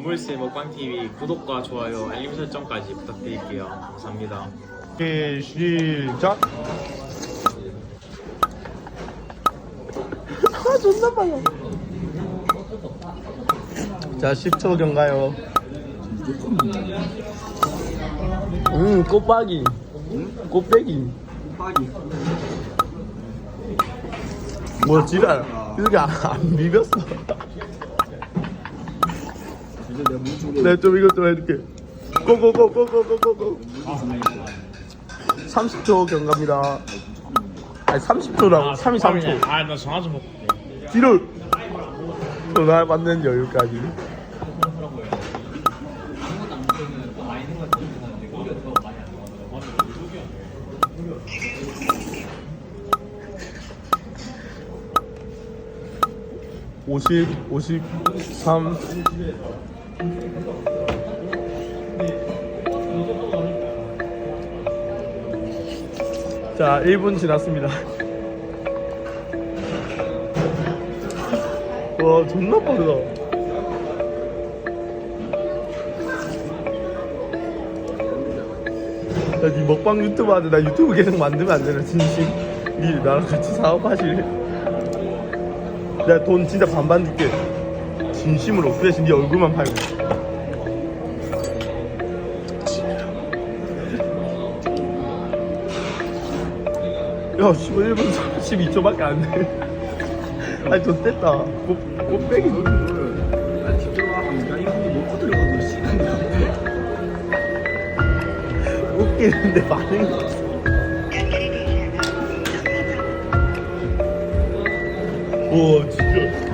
눈물새 먹방TV 구독과 좋아요, 알림 설정까지 부탁드릴게요. 감사합니다. 예, 시작. 아 존나 빨라. 자 10초 경가요. 음 꽃박이. 꽃배기. 뭐 지랄. 이렇게 안, 안 비볐어. 내가 물 네, 좀 이것 좀 해줄게. 고고고고고고고고. 30초 경과입니다. 아니 30초라고. 33초. 아나 전화 좀 먹을게. 뒤를 전화 받는 여유까지. 오십, 오십, 삼. 자, 1분 지났습니다. 와 존나 빠르다 야 니 먹방 유튜브 하는데 나 유튜브 계속 만들면 안 되나 진심 니 나랑 같이 사업하실래? 내가 돈 진짜 반반 줄게 진심으로 그 대신 네 얼굴만 팔고 야 11분 32초밖에 안돼 아니 좋댔다 꽃, 꽃배기 아 직접 합니다. 이거 먹고 들어가고 씨는데. 웃기는데 반응이 오 진짜